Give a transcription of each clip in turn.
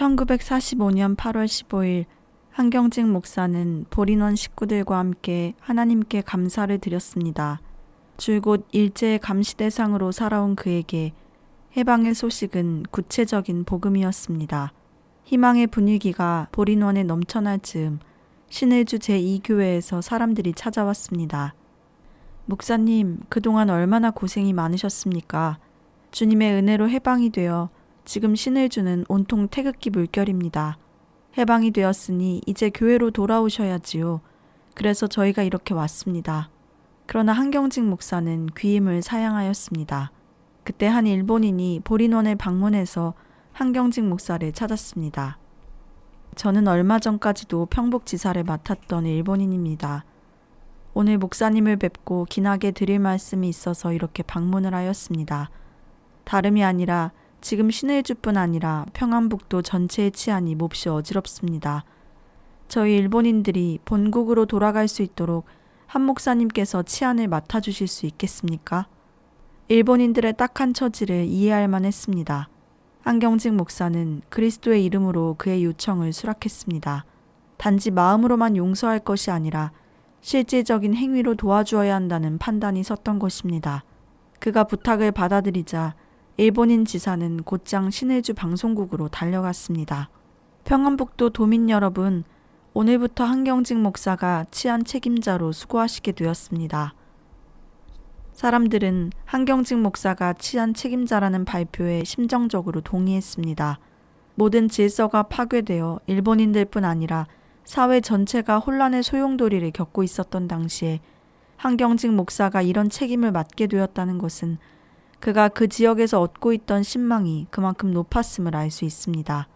1945년 8월 15일 한경직 목사는 보린원 식구들과 함께 하나님께 감사를 드렸습니다. 줄곧 일제의 감시 대상으로 살아온 그에게 해방의 소식은 구체적인 복음이었습니다. 희망의 분위기가 보린원에 넘쳐날 즈음 신을주 제2교회에서 사람들이 찾아왔습니다. 목사님, 그동안 얼마나 고생이 많으셨습니까? 주님의 은혜로 해방이 되어 지금 신을 주는 온통 태극기 물결입니다. 해방이 되었으니 이제 교회로 돌아오셔야지요. 그래서 저희가 이렇게 왔습니다. 그러나 한경직 목사는 귀임을 사양하였습니다. 그때 한 일본인이 보린원을 방문해서 한경직 목사를 찾았습니다. 저는 얼마 전까지도 평북지사를 맡았던 일본인입니다. 오늘 목사님을 뵙고 긴하게 드릴 말씀이 있어서 이렇게 방문을 하였습니다. 다름이 아니라 지금 신의주뿐 아니라 평안북도 전체의 치안이 몹시 어지럽습니다. 저희 일본인들이 본국으로 돌아갈 수 있도록 한 목사님께서 치안을 맡아주실 수 있겠습니까? 일본인들의 딱한 처지를 이해할 만했습니다. 한경직 목사는 그리스도의 이름으로 그의 요청을 수락했습니다. 단지 마음으로만 용서할 것이 아니라 실질적인 행위로 도와주어야 한다는 판단이 섰던 것입니다. 그가 부탁을 받아들이자 일본인 지사는 곧장 신의주 방송국으로 달려갔습니다. 평안북도 도민 여러분, 오늘부터 한경직 목사가 치안 책임자로 수고하시게 되었습니다. 사람들은 한경직 목사가 치안 책임자라는 발표에 심정적으로 동의했습니다. 모든 질서가 파괴되어 일본인들뿐 아니라 사회 전체가 혼란의 소용돌이를 겪고 있었던 당시에 한경직 목사가 이런 책임을 맡게 되었다는 것은 그가 그 지역에서 얻고 있던 신망이 그만큼 높았음을 알 수 있습니다.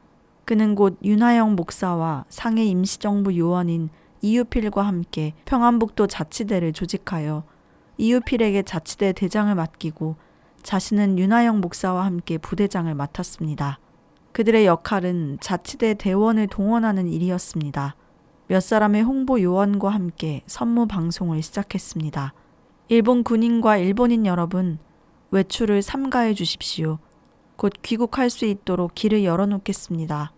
그는 곧 윤하영 목사와 상해 임시정부 요원인 이유필과 함께 평안북도 자치대를 조직하여 이유필에게 자치대 대장을 맡기고 자신은 윤하영 목사와 함께 부대장을 맡았습니다. 그들의 역할은 자치대 대원을 동원하는 일이었습니다. 몇 사람의 홍보 요원과 함께 선무 방송을 시작했습니다. 일본 군인과 일본인 여러분, 외출을 삼가해 주십시오. 곧 귀국할 수 있도록 길을 열어놓겠습니다.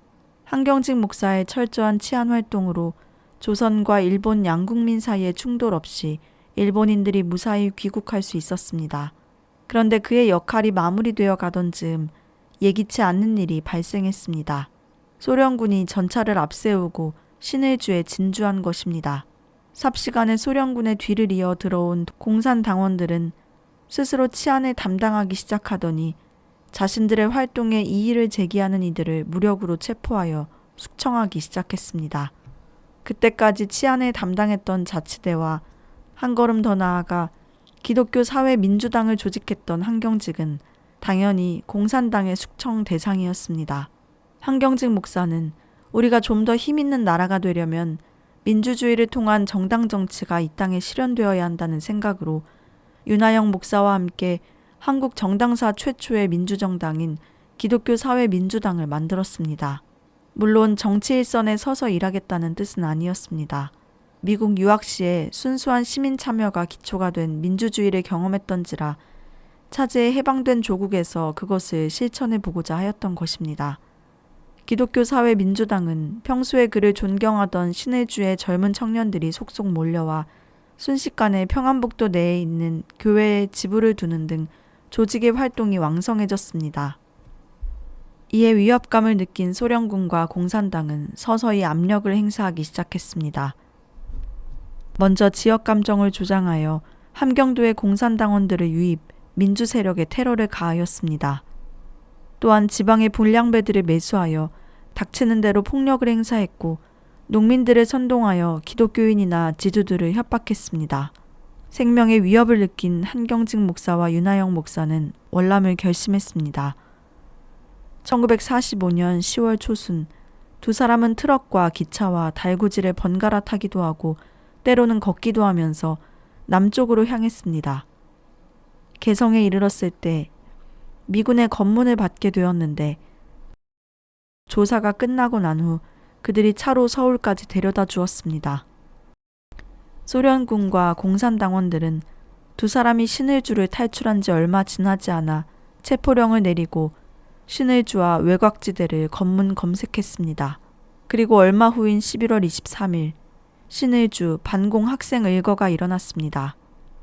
한경직 목사의 철저한 치안 활동으로 조선과 일본 양국민 사이의 충돌 없이 일본인들이 무사히 귀국할 수 있었습니다. 그런데 그의 역할이 마무리되어 가던 즈음 예기치 않는 일이 발생했습니다. 소련군이 전차를 앞세우고 신의주에 진주한 것입니다. 삽시간에 소련군의 뒤를 이어 들어온 공산당원들은 스스로 치안을 담당하기 시작하더니 자신들의 활동에 이의를 제기하는 이들을 무력으로 체포하여 숙청하기 시작했습니다. 그때까지 치안을 담당했던 자치대와 한 걸음 더 나아가 기독교 사회 민주당을 조직했던 한경직은 당연히 공산당의 숙청 대상이었습니다. 한경직 목사는 우리가 좀 더 힘있는 나라가 되려면 민주주의를 통한 정당 정치가 이 땅에 실현되어야 한다는 생각으로 윤하영 목사와 함께 한국 정당사 최초의 민주정당인 기독교 사회민주당을 만들었습니다. 물론 정치 일선에 서서 일하겠다는 뜻은 아니었습니다. 미국 유학 시에 순수한 시민 참여가 기초가 된 민주주의를 경험했던지라 차제에 해방된 조국에서 그것을 실천해 보고자 하였던 것입니다. 기독교 사회 민주당은 평소에 그를 존경하던 신의주의 젊은 청년들이 속속 몰려와 순식간에 평안북도 내에 있는 교회에 지부를 두는 등 조직의 활동이 왕성해졌습니다. 이에 위협감을 느낀 소련군과 공산당은 서서히 압력을 행사하기 시작했습니다. 먼저 지역 감정을 조장하여 함경도의 공산당원들을 유입, 민주 세력에 테러를 가하였습니다. 또한 지방의 불량배들을 매수하여 닥치는 대로 폭력을 행사했고 농민들을 선동하여 기독교인이나 지주들을 협박했습니다. 생명의 위협을 느낀 한경직 목사와 윤하영 목사는 월남을 결심했습니다. 1945년 10월 초순 두 사람은 트럭과 기차와 달구지를 번갈아 타기도 하고 때로는 걷기도 하면서 남쪽으로 향했습니다. 개성에 이르렀을 때 미군의 검문을 받게 되었는데 조사가 끝나고 난후 그들이 차로 서울까지 데려다 주었습니다. 소련군과 공산당원들은 두 사람이 신을주를 탈출한 지 얼마 지나지 않아 체포령을 내리고 신의주와 외곽지대를 검문 검색했습니다. 그리고 얼마 후인 11월 23일 신의주 반공 학생 의거가 일어났습니다.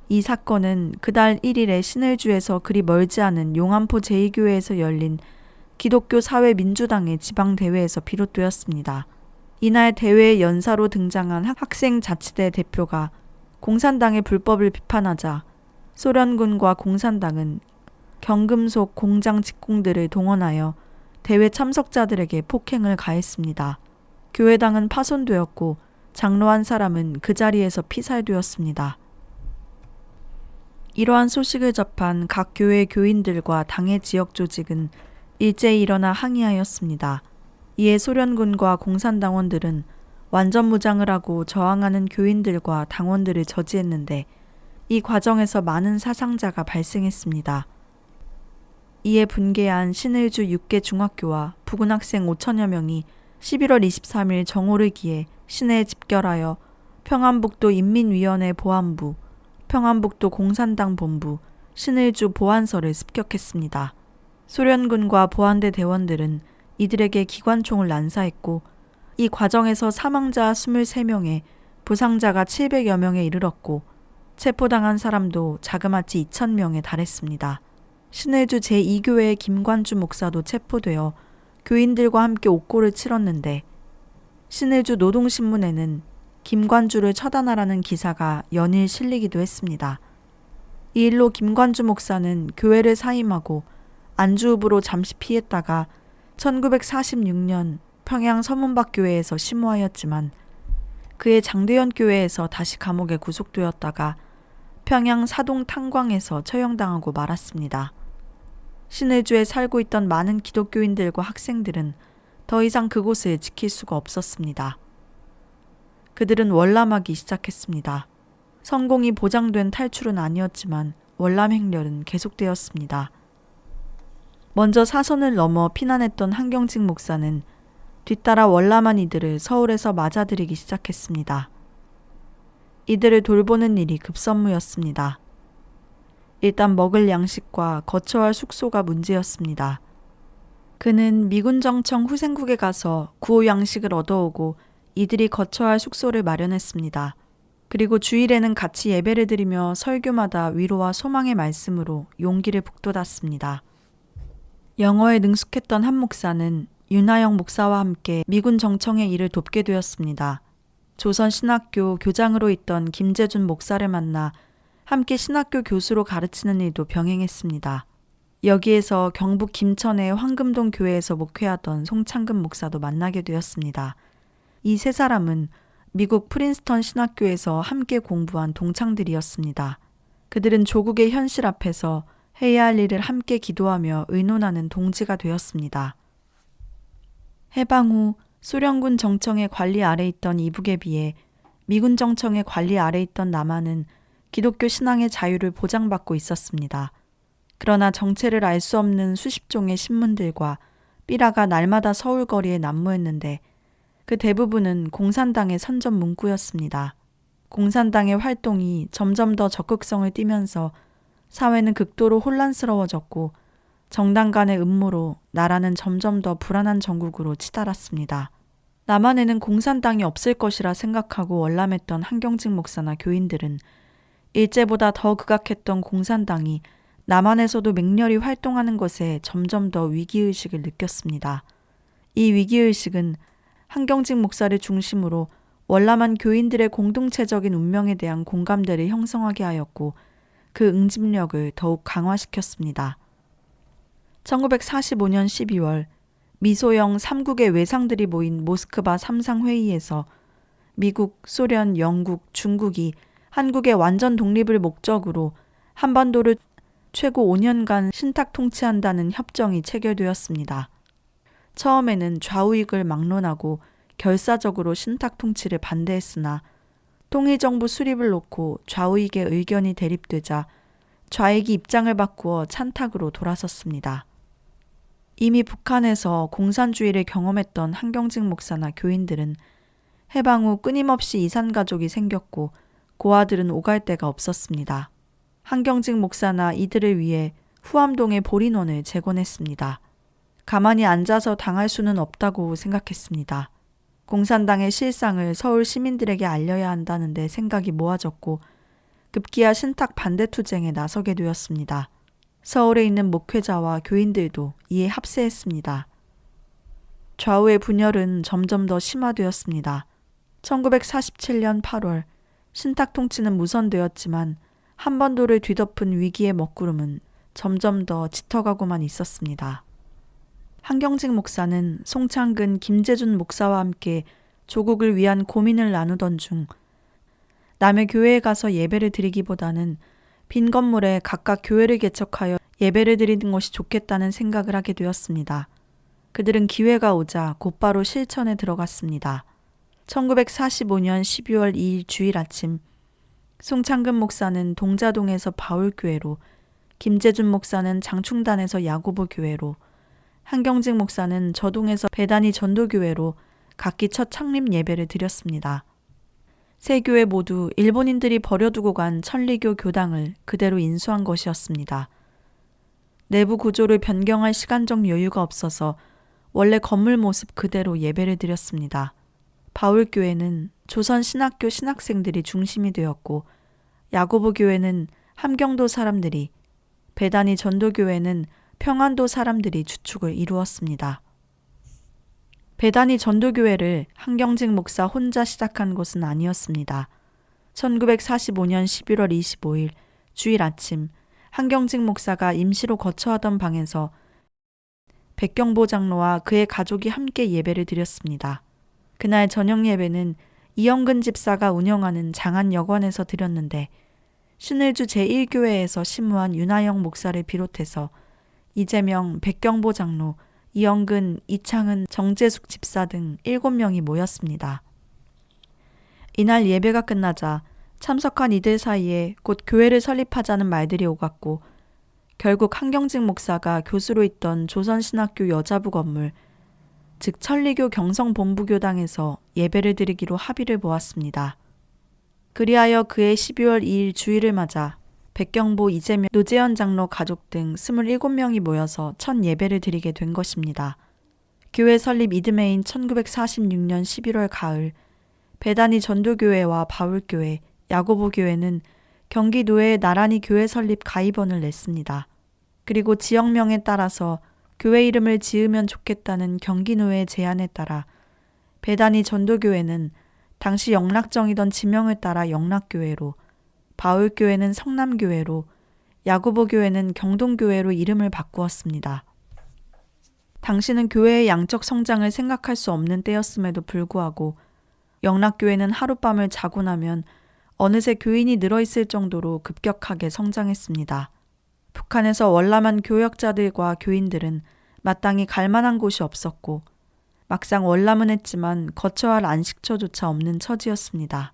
이 사건은 그달 1일에 신의주에서 그리 멀지 않은 용암포 제2교회에서 열린 기독교 사회 민주당의 지방 대회에서 비롯되었습니다. 이날 대회 연사로 등장한 학생 자치대 대표가 공산당의 불법을 비판하자 소련군과 공산당은 경금속 공장 직공들을 동원하여 대회 참석자들에게 폭행을 가했습니다. 교회당은 파손되었고 장로 한 사람은 그 자리에서 피살되었습니다. 이러한 소식을 접한 각 교회 교인들과 당의 지역 조직은 일제히 일어나 항의하였습니다. 이에 소련군과 공산당원들은 완전 무장을 하고 저항하는 교인들과 당원들을 저지했는데 이 과정에서 많은 사상자가 발생했습니다. 이에 분개한 신의주 6개 중학교와 부군 학생 5천여 명이 11월 23일 정오를 기해 시내에 집결하여 평안북도 인민위원회 보안부, 평안북도 공산당 본부, 신의주 보안서를 습격했습니다. 소련군과 보안대 대원들은 이들에게 기관총을 난사했고 이 과정에서 사망자 23명에 부상자가 700여 명에 이르렀고 체포당한 사람도 자그마치 2,000명에 달했습니다. 신의주 제2교회의 김관주 목사도 체포되어 교인들과 함께 옥고를 치렀는데 신의주 노동신문에는 김관주를 처단하라는 기사가 연일 실리기도 했습니다. 이 일로 김관주 목사는 교회를 사임하고 안주읍으로 잠시 피했다가 1946년 평양 서문박 교회에서 심호하였지만 그의 장대현 교회에서 다시 감옥에 구속되었다가 평양 사동 탄광에서 처형당하고 말았습니다. 신의주에 살고 있던 많은 기독교인들과 학생들은 더 이상 그곳을 지킬 수가 없었습니다. 그들은 월남하기 시작했습니다. 성공이 보장된 탈출은 아니었지만 월남 행렬은 계속되었습니다. 먼저 사선을 넘어 피난했던 한경직 목사는 뒤따라 월남한 이들을 서울에서 맞아들이기 시작했습니다. 이들을 돌보는 일이 급선무였습니다. 일단 먹을 양식과 거처할 숙소가 문제였습니다. 그는 미군 정청 후생국에 가서 구호 양식을 얻어오고 이들이 거처할 숙소를 마련했습니다. 그리고 주일에는 같이 예배를 드리며 설교마다 위로와 소망의 말씀으로 용기를 북돋았습니다. 영어에 능숙했던 한 목사는 윤하영 목사와 함께 미군 정청의 일을 돕게 되었습니다. 조선 신학교 교장으로 있던 김재준 목사를 만나 함께 신학교 교수로 가르치는 일도 병행했습니다. 여기에서 경북 김천의 황금동 교회에서 목회하던 송창근 목사도 만나게 되었습니다. 이 세 사람은 미국 프린스턴 신학교에서 함께 공부한 동창들이었습니다. 그들은 조국의 현실 앞에서 해야 할 일을 함께 기도하며 의논하는 동지가 되었습니다. 해방 후 소련군 정청의 관리 아래 있던 이북에 비해 미군 정청의 관리 아래 있던 남한은 기독교 신앙의 자유를 보장받고 있었습니다. 그러나 정체를 알 수 없는 수십 종의 신문들과 삐라가 날마다 서울 거리에 난무했는데 그 대부분은 공산당의 선전 문구였습니다. 공산당의 활동이 점점 더 적극성을 띠면서 사회는 극도로 혼란스러워졌고 정당 간의 음모로 나라는 점점 더 불안한 전국으로 치달았습니다. 남한에는 공산당이 없을 것이라 생각하고 월남했던 한경직 목사나 교인들은 일제보다 더 극악했던 공산당이 남한에서도 맹렬히 활동하는 것에 점점 더 위기의식을 느꼈습니다. 이 위기의식은 한경직 목사를 중심으로 월남한 교인들의 공동체적인 운명에 대한 공감대를 형성하게 하였고 그 응집력을 더욱 강화시켰습니다. 1945년 12월 미소형 3국의 외상들이 모인 모스크바 3상 회의에서 미국, 소련, 영국, 중국이 한국의 완전 독립을 목적으로 한반도를 최고 5년간 신탁 통치한다는 협정이 체결되었습니다. 처음에는 좌우익을 막론하고 결사적으로 신탁 통치를 반대했으나 통일정부 수립을 놓고 좌우익의 의견이 대립되자 좌익이 입장을 바꾸어 찬탁으로 돌아섰습니다. 이미 북한에서 공산주의를 경험했던 한경직 목사나 교인들은 해방 후 끊임없이 이산 가족이 생겼고 고아들은 오갈 데가 없었습니다. 한경직 목사나 이들을 위해 후암동의 보리논을 재건했습니다. 가만히 앉아서 당할 수는 없다고 생각했습니다. 공산당의 실상을 서울 시민들에게 알려야 한다는데 생각이 모아졌고 급기야 신탁 반대 투쟁에 나서게 되었습니다. 서울에 있는 목회자와 교인들도 이에 합세했습니다. 좌우의 분열은 점점 더 심화되었습니다. 1947년 8월 신탁 통치는 무선되었지만 한반도를 뒤덮은 위기의 먹구름은 점점 더 짙어가고만 있었습니다. 한경직 목사는 송창근, 김재준 목사와 함께 조국을 위한 고민을 나누던 중 남의 교회에 가서 예배를 드리기보다는 빈 건물에 각각 교회를 개척하여 예배를 드리는 것이 좋겠다는 생각을 하게 되었습니다. 그들은 기회가 오자 곧바로 실천에 들어갔습니다. 1945년 12월 2일 주일 아침 송창근 목사는 동자동에서 바울교회로 김재준 목사는 장충단에서 야고보 교회로 한경직 목사는 저동에서 배단위 전도교회로 각기 첫 창립 예배를 드렸습니다. 세 교회 모두 일본인들이 버려두고 간 천리교 교당을 그대로 인수한 것이었습니다. 내부 구조를 변경할 시간적 여유가 없어서 원래 건물 모습 그대로 예배를 드렸습니다. 바울교회는 조선 신학교 신학생들이 중심이 되었고 야고보 교회는 함경도 사람들이 배단위 전도교회는 평안도 사람들이 주축을 이루었습니다. 배단위 전도교회를 한경직 목사 혼자 시작한 것은 아니었습니다. 1945년 11월 25일 주일 아침 한경직 목사가 임시로 거처하던 방에서 백경보 장로와 그의 가족이 함께 예배를 드렸습니다. 그날 저녁 예배는 이영근 집사가 운영하는 장안 여관에서 드렸는데 신을주 제1교회에서 심무한 윤하영 목사를 비롯해서 이재명, 백경보 장로, 이영근, 이창은, 정재숙 집사 등 7명이 모였습니다. 이날 예배가 끝나자 참석한 이들 사이에 곧 교회를 설립하자는 말들이 오갔고 결국 한경직 목사가 교수로 있던 조선신학교 여자부 건물 즉 천리교 경성본부교당에서 예배를 드리기로 합의를 보았습니다. 그리하여 그의 12월 2일 주일을 맞아 백경보, 이재명, 노재현 장로 가족 등 27명이 모여서 첫 예배를 드리게 된 것입니다. 교회 설립 이듬해인 1946년 11월 가을 배단위 전도교회와 바울교회, 야고보교회는 경기도에 나란히 교회 설립 가입원을 냈습니다. 그리고 지역명에 따라서 교회 이름을 지으면 좋겠다는 경기 노회의 제안에 따라 배단위 전도교회는 당시 영락정이던 지명을 따라 영락교회로 바울교회는 성남교회로 야구보교회는 경동교회로 이름을 바꾸었습니다. 당시는 교회의 양적 성장을 생각할 수 없는 때였음에도 불구하고 영락교회는 하룻밤을 자고 나면 어느새 교인이 늘어있을 정도로 급격하게 성장했습니다. 북한에서 월남한 교역자들과 교인들은 마땅히 갈 만한 곳이 없었고 막상 월남은 했지만 거처할 안식처조차 없는 처지였습니다.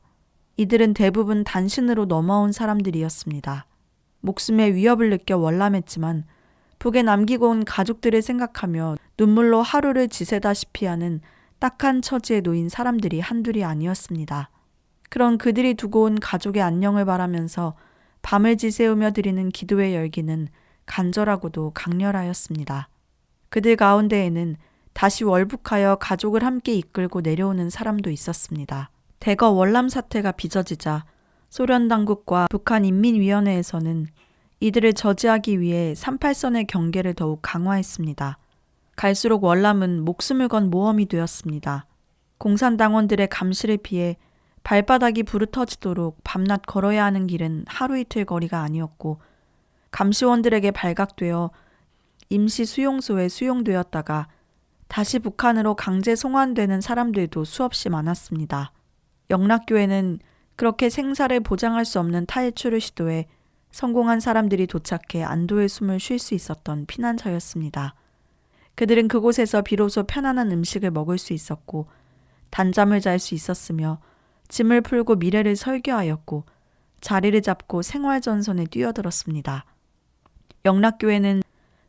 이들은 대부분 단신으로 넘어온 사람들이었습니다. 목숨의 위협을 느껴 월남했지만 북에 남기고 온 가족들을 생각하며 눈물로 하루를 지새다시피 하는 딱한 처지에 놓인 사람들이 한둘이 아니었습니다. 그런 그들이 두고 온 가족의 안녕을 바라면서 밤을 지새우며 드리는 기도의 열기는 간절하고도 강렬하였습니다. 그들 가운데에는 다시 월북하여 가족을 함께 이끌고 내려오는 사람도 있었습니다. 대거 월남 사태가 빚어지자 소련 당국과 북한 인민위원회에서는 이들을 저지하기 위해 38선의 경계를 더욱 강화했습니다. 갈수록 월남은 목숨을 건 모험이 되었습니다. 공산당원들의 감시를 피해 발바닥이 부르터지도록 밤낮 걸어야 하는 길은 하루 이틀 거리가 아니었고 감시원들에게 발각되어 임시 수용소에 수용되었다가 다시 북한으로 강제 송환되는 사람들도 수없이 많았습니다. 영락교회는 그렇게 생사를 보장할 수 없는 탈출을 시도해 성공한 사람들이 도착해 안도의 숨을 쉴 수 있었던 피난처였습니다. 그들은 그곳에서 비로소 편안한 음식을 먹을 수 있었고 단잠을 잘 수 있었으며 짐을 풀고 미래를 설계하였고 자리를 잡고 생활전선에 뛰어들었습니다. 영락교회는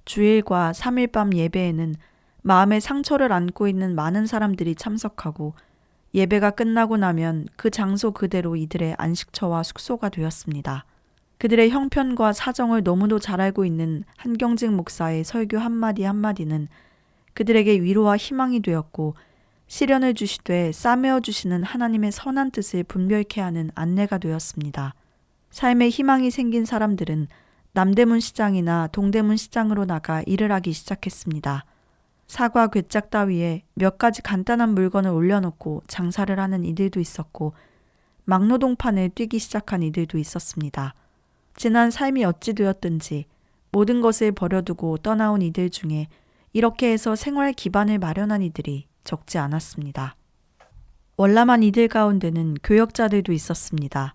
주일과 3일 밤 예배에는 마음의 상처를 안고 있는 많은 사람들이 참석하고 예배가 끝나고 나면 그 장소 그대로 이들의 안식처와 숙소가 되었습니다. 그들의 형편과 사정을 너무도 잘 알고 있는 한경직 목사의 설교 한마디 한마디는 그들에게 위로와 희망이 되었고 시련을 주시되 싸매어 주시는 하나님의 선한 뜻을 분별케 하는 안내가 되었습니다. 삶에 희망이 생긴 사람들은 남대문 시장이나 동대문 시장으로 나가 일을 하기 시작했습니다. 사과 괴짝 따위에 몇 가지 간단한 물건을 올려놓고 장사를 하는 이들도 있었고 막노동판을 뛰기 시작한 이들도 있었습니다. 지난 삶이 어찌 되었든지 모든 것을 버려두고 떠나온 이들 중에 이렇게 해서 생활 기반을 마련한 이들이 적지 않았습니다. 월남한 이들 가운데는 교역자들도 있었습니다.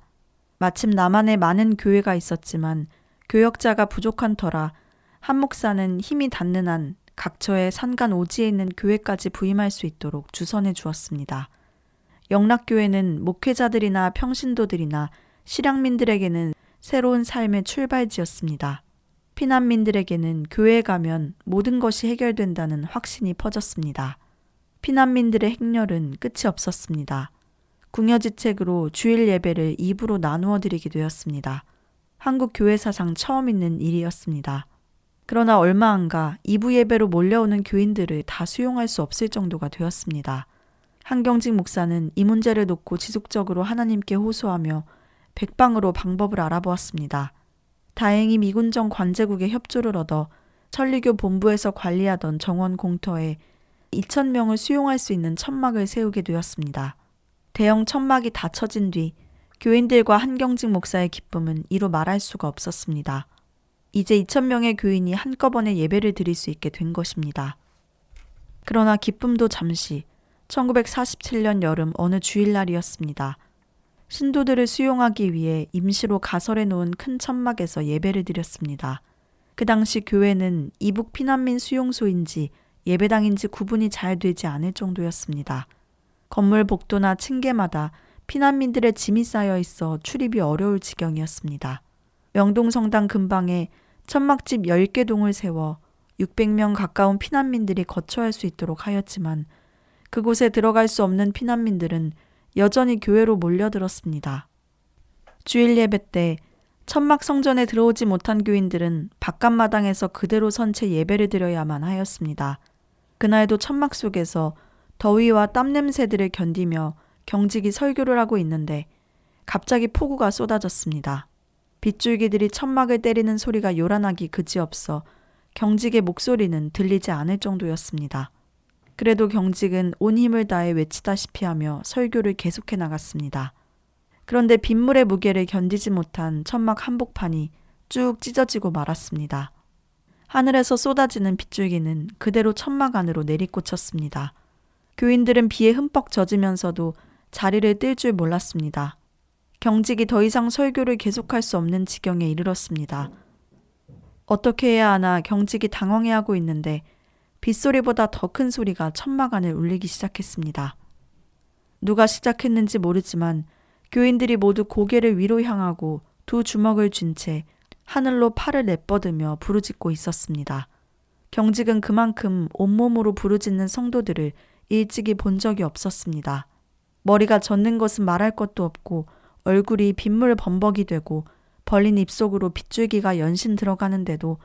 마침 남한에 많은 교회가 있었지만 교역자가 부족한 터라 한 목사는 힘이 닿는 한 각처의 산간 오지에 있는 교회까지 부임할 수 있도록 주선해 주었습니다. 영락교회는 목회자들이나 평신도들이나 실향민들에게는 새로운 삶의 출발지였습니다. 피난민들에게는 교회에 가면 모든 것이 해결된다는 확신이 퍼졌습니다. 피난민들의 행렬은 끝이 없었습니다. 궁여지책으로 주일 예배를 2부로 나누어 드리게 되었습니다. 한국 교회 사상 처음 있는 일이었습니다. 그러나 얼마 안가 2부 예배로 몰려오는 교인들을 다 수용할 수 없을 정도가 되었습니다. 한경직 목사는 이 문제를 놓고 지속적으로 하나님께 호소하며 백방으로 방법을 알아보았습니다. 다행히 미군정 관제국의 협조를 얻어 천리교 본부에서 관리하던 정원 공터에 2천명을 수용할 수 있는 천막을 세우게 되었습니다. 대형 천막이 다 쳐진 뒤 교인들과 한경직 목사의 기쁨은 이루 말할 수가 없었습니다. 이제 2천명의 교인이 한꺼번에 예배를 드릴 수 있게 된 것입니다. 그러나 기쁨도 잠시 1947년 여름 어느 주일날이었습니다. 신도들을 수용하기 위해 임시로 가설해 놓은 큰 천막에서 예배를 드렸습니다. 그 당시 교회는 이북 피난민 수용소인지 예배당인지 구분이 잘 되지 않을 정도였습니다. 건물 복도나 층계마다 피난민들의 짐이 쌓여 있어 출입이 어려울 지경이었습니다. 명동성당 근방에 천막집 10개 동을 세워 600명 가까운 피난민들이 거처할 수 있도록 하였지만 그곳에 들어갈 수 없는 피난민들은 여전히 교회로 몰려들었습니다. 주일 예배 때 천막 성전에 들어오지 못한 교인들은 바깥 마당에서 그대로 선 채 예배를 드려야만 하였습니다. 그날도 천막 속에서 더위와 땀 냄새들을 견디며 경직이 설교를 하고 있는데 갑자기 폭우가 쏟아졌습니다. 빗줄기들이 천막을 때리는 소리가 요란하기 그지없어 경직의 목소리는 들리지 않을 정도였습니다. 그래도 경직은 온 힘을 다해 외치다시피 하며 설교를 계속해 나갔습니다. 그런데 빗물의 무게를 견디지 못한 천막 한복판이 쭉 찢어지고 말았습니다. 하늘에서 쏟아지는 빗줄기는 그대로 천막 안으로 내리꽂혔습니다. 교인들은 비에 흠뻑 젖으면서도 자리를 뜰 줄 몰랐습니다. 경직이 더 이상 설교를 계속할 수 없는 지경에 이르렀습니다. 어떻게 해야 하나 경직이 당황해하고 있는데 빗소리보다 더 큰 소리가 천막 안을 울리기 시작했습니다. 누가 시작했는지 모르지만 교인들이 모두 고개를 위로 향하고 두 주먹을 쥔 채 하늘로 팔을 내뻗으며 부르짖고 있었습니다. 경직은 그만큼 온몸으로 부르짖는 성도들을 일찍이 본 적이 없었습니다. 머리가 젖는 것은 말할 것도 없고 얼굴이 빗물 범벅이 되고 벌린 입속으로 빗줄기가 연신 들어가는데도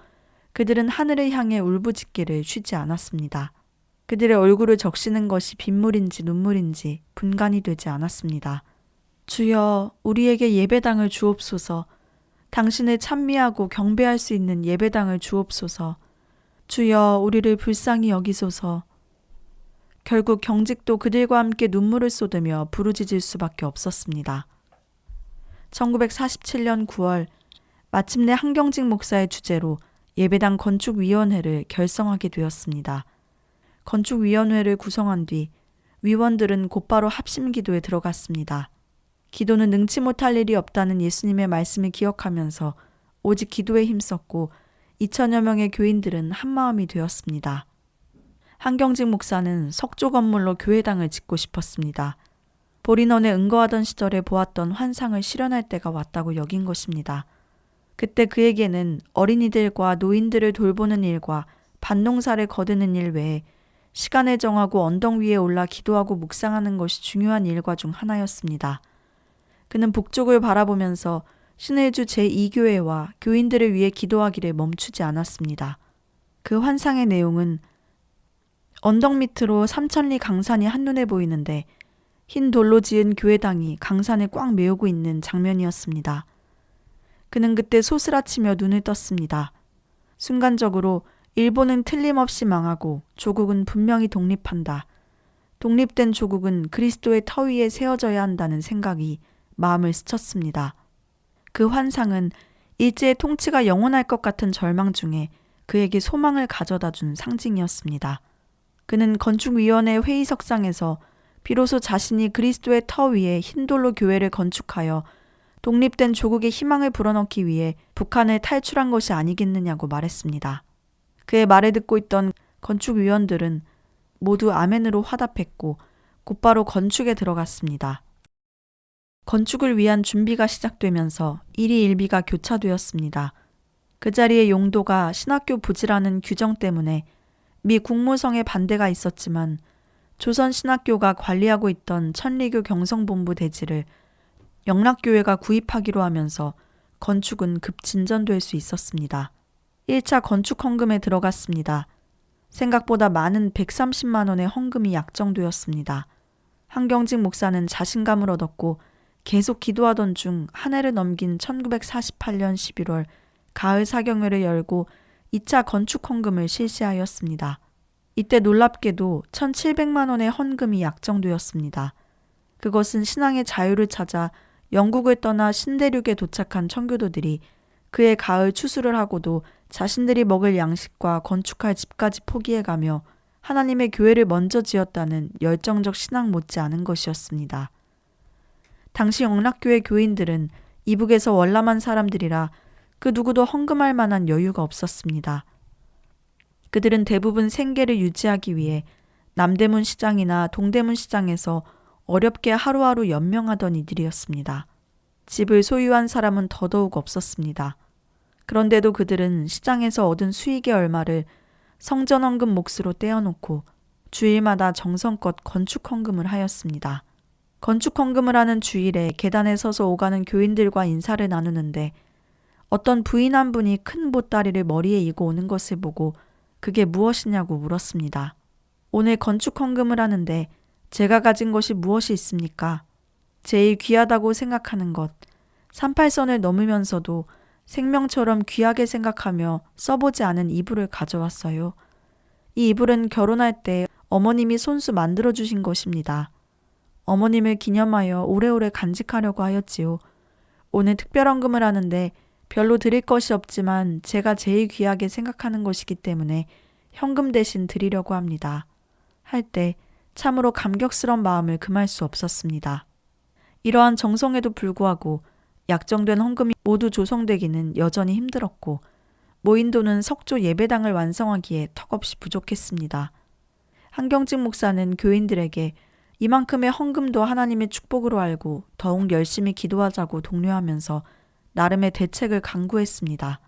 그들은 하늘을 향해 울부짖기를 쉬지 않았습니다. 그들의 얼굴을 적시는 것이 빗물인지 눈물인지 분간이 되지 않았습니다. 주여, 우리에게 예배당을 주옵소서. 당신을 찬미하고 경배할 수 있는 예배당을 주옵소서. 주여, 우리를 불쌍히 여기소서. 결국 경직도 그들과 함께 눈물을 쏟으며 부르짖을 수밖에 없었습니다. 1947년 9월 마침내 한경직 목사의 주재로 예배당 건축위원회를 결성하게 되었습니다. 건축위원회를 구성한 뒤 위원들은 곧바로 합심 기도에 들어갔습니다. 기도는 능치 못할 일이 없다는 예수님의 말씀을 기억하면서 오직 기도에 힘썼고 2천여 명의 교인들은 한마음이 되었습니다. 한경직 목사는 석조 건물로 교회당을 짓고 싶었습니다. 보리넌에 은거하던 시절에 보았던 환상을 실현할 때가 왔다고 여긴 것입니다. 그때 그에게는 어린이들과 노인들을 돌보는 일과 밭농사를 거두는 일 외에 시간을 정하고 언덕 위에 올라 기도하고 묵상하는 것이 중요한 일과 중 하나였습니다. 그는 북쪽을 바라보면서 신의 주 제2교회와 교인들을 위해 기도하기를 멈추지 않았습니다. 그 환상의 내용은 언덕 밑으로 삼천리 강산이 한눈에 보이는데 흰 돌로 지은 교회당이 강산을 꽉 메우고 있는 장면이었습니다. 그는 그때 소스라치며 눈을 떴습니다. 순간적으로 일본은 틀림없이 망하고 조국은 분명히 독립한다. 독립된 조국은 그리스도의 터 위에 세워져야 한다는 생각이 마음을 스쳤습니다. 그 환상은 일제의 통치가 영원할 것 같은 절망 중에 그에게 소망을 가져다 준 상징이었습니다. 그는 건축위원회 회의석상에서 비로소 자신이 그리스도의 터 위에 흰돌로 교회를 건축하여 독립된 조국의 희망을 불어넣기 위해 북한을 탈출한 것이 아니겠느냐고 말했습니다. 그의 말을 듣고 있던 건축위원들은 모두 아멘으로 화답했고 곧바로 건축에 들어갔습니다. 건축을 위한 준비가 시작되면서 일희일비가 교차되었습니다. 그 자리에 용도가 신학교 부지라는 규정 때문에 미 국무성의 반대가 있었지만 조선 신학교가 관리하고 있던 천리교 경성본부 대지를 영락교회가 구입하기로 하면서 건축은 급진전될 수 있었습니다. 1차 건축 헌금에 들어갔습니다. 생각보다 많은 130만 원의 헌금이 약정되었습니다. 한경직 목사는 자신감을 얻었고 계속 기도하던 중 한 해를 넘긴 1948년 11월 가을 사경회를 열고 2차 건축 헌금을 실시하였습니다. 이때 놀랍게도 1,700만 원의 헌금이 약정되었습니다. 그것은 신앙의 자유를 찾아 영국을 떠나 신대륙에 도착한 청교도들이 그의 가을 추수를 하고도 자신들이 먹을 양식과 건축할 집까지 포기해가며 하나님의 교회를 먼저 지었다는 열정적 신앙 못지 않은 것이었습니다. 당시 영락교회 교인들은 이북에서 월남한 사람들이라 그 누구도 헌금할 만한 여유가 없었습니다. 그들은 대부분 생계를 유지하기 위해 남대문 시장이나 동대문 시장에서 어렵게 하루하루 연명하던 이들이었습니다. 집을 소유한 사람은 더더욱 없었습니다. 그런데도 그들은 시장에서 얻은 수익의 얼마를 성전 헌금 몫으로 떼어놓고 주일마다 정성껏 건축 헌금을 하였습니다. 건축 헌금을 하는 주일에 계단에 서서 오가는 교인들과 인사를 나누는데 어떤 부인 한 분이 큰 보따리를 머리에 이고 오는 것을 보고 그게 무엇이냐고 물었습니다. 오늘 건축 헌금을 하는데 제가 가진 것이 무엇이 있습니까? 제일 귀하다고 생각하는 것, 38선을 넘으면서도 생명처럼 귀하게 생각하며 써보지 않은 이불을 가져왔어요. 이 이불은 결혼할 때 어머님이 손수 만들어 주신 것입니다. 어머님을 기념하여 오래오래 간직하려고 하였지요. 오늘 특별헌금을 하는데 별로 드릴 것이 없지만 제가 제일 귀하게 생각하는 것이기 때문에 현금 대신 드리려고 합니다. 할 때 참으로 감격스러운 마음을 금할 수 없었습니다. 이러한 정성에도 불구하고 약정된 헌금이 모두 조성되기는 여전히 힘들었고 모인 돈은 석조 예배당을 완성하기에 턱없이 부족했습니다. 한경직 목사는 교인들에게 이만큼의 헌금도 하나님의 축복으로 알고 더욱 열심히 기도하자고 독려하면서 나름의 대책을 강구했습니다.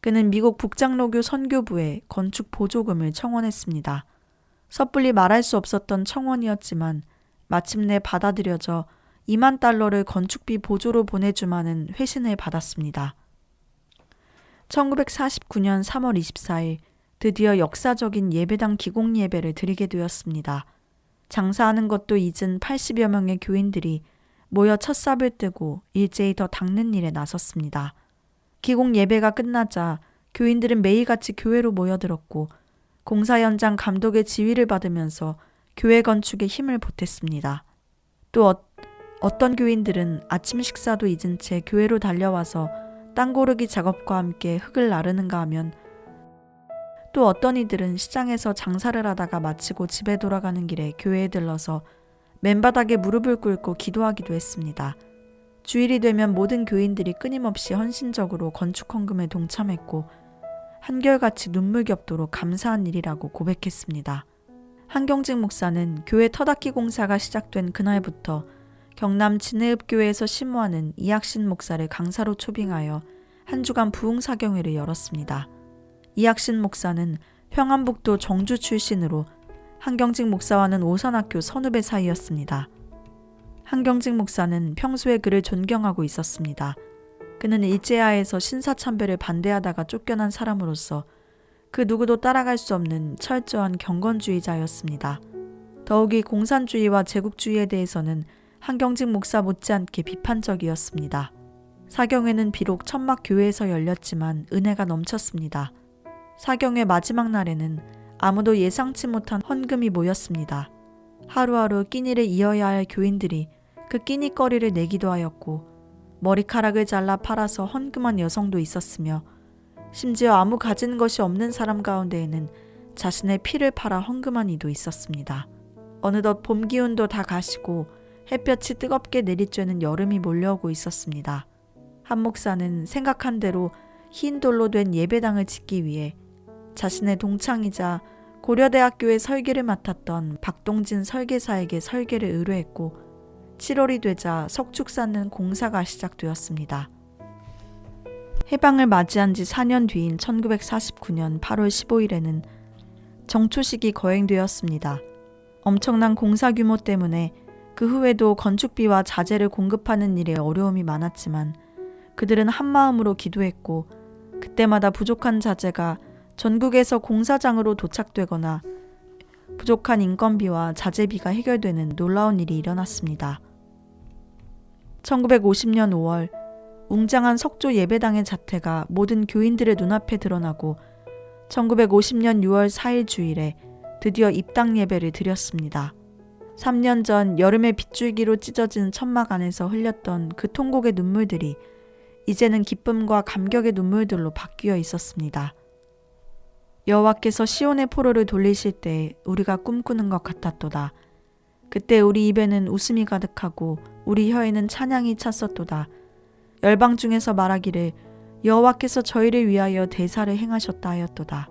그는 미국 북장로교 선교부에 건축 보조금을 청원했습니다. 섣불리 말할 수 없었던 청원이었지만 마침내 받아들여져 2만 달러를 건축비 보조로 보내주마는 회신을 받았습니다. 1949년 3월 24일 드디어 역사적인 예배당 기공 예배를 드리게 되었습니다. 장사하는 것도 잊은 80여 명의 교인들이 모여 첫삽을 뜨고 일제히 더 닦는 일에 나섰습니다. 기공 예배가 끝나자 교인들은 매일같이 교회로 모여들었고 공사 현장 감독의 지휘를 받으면서 교회 건축에 힘을 보탰습니다. 또 어, 어떤 교인들은 아침 식사도 잊은 채 교회로 달려와서 땅 고르기 작업과 함께 흙을 나르는가 하면 또 어떤 이들은 시장에서 장사를 하다가 마치고 집에 돌아가는 길에 교회에 들러서 맨바닥에 무릎을 꿇고 기도하기도 했습니다. 주일이 되면 모든 교인들이 끊임없이 헌신적으로 건축 헌금에 동참했고 한결같이 눈물겹도록 감사한 일이라고 고백했습니다. 한경직 목사는 교회 터닫기 공사가 시작된 그날부터 경남 진해읍교회에서 심무하는 이학신 목사를 강사로 초빙하여 한 주간 부흥사경회를 열었습니다. 이학신 목사는 평안북도 정주 출신으로 한경직 목사와는 오산학교 선후배 사이였습니다. 한경직 목사는 평소에 그를 존경하고 있었습니다. 그는 일제하에서 신사참배를 반대하다가 쫓겨난 사람으로서 그 누구도 따라갈 수 없는 철저한 경건주의자였습니다. 더욱이 공산주의와 제국주의에 대해서는 한경직 목사 못지않게 비판적이었습니다. 사경회는 비록 천막 교회에서 열렸지만 은혜가 넘쳤습니다. 사경회 마지막 날에는 아무도 예상치 못한 헌금이 모였습니다. 하루하루 끼니를 이어야 할 교인들이 그 끼니거리를 내기도 하였고 머리카락을 잘라 팔아서 헌금한 여성도 있었으며 심지어 아무 가진 것이 없는 사람 가운데에는 자신의 피를 팔아 헌금한 이도 있었습니다. 어느덧 봄 기운도 다 가시고 햇볕이 뜨겁게 내리쬐는 여름이 몰려오고 있었습니다. 한 목사는 생각한 대로 흰 돌로 된 예배당을 짓기 위해 자신의 동창이자 고려대학교의 설계를 맡았던 박동진 설계사에게 설계를 의뢰했고 7월이 되자 석축 쌓는 공사가 시작되었습니다. 해방을 맞이한 지 4년 뒤인 1949년 8월 15일에는 정초식이 거행되었습니다. 엄청난 공사 규모 때문에 그 후에도 건축비와 자재를 공급하는 일에 어려움이 많았지만 그들은 한마음으로 기도했고 그때마다 부족한 자재가 전국에서 공사장으로 도착되거나 부족한 인건비와 자재비가 해결되는 놀라운 일이 일어났습니다. 1950년 5월 웅장한 석조 예배당의 자태가 모든 교인들의 눈앞에 드러나고 1950년 6월 4일 주일에 드디어 입당 예배를 드렸습니다. 3년 전 여름의 빗줄기로 찢어진 천막 안에서 흘렸던 그 통곡의 눈물들이 이제는 기쁨과 감격의 눈물들로 바뀌어 있었습니다. 여호와께서 시온의 포로를 돌리실 때 우리가 꿈꾸는 것 같았도다. 그때 우리 입에는 웃음이 가득하고 우리 혀에는 찬양이 찼었도다. 열방 중에서 말하기를 여호와께서 저희를 위하여 대사를 행하셨다 하였도다.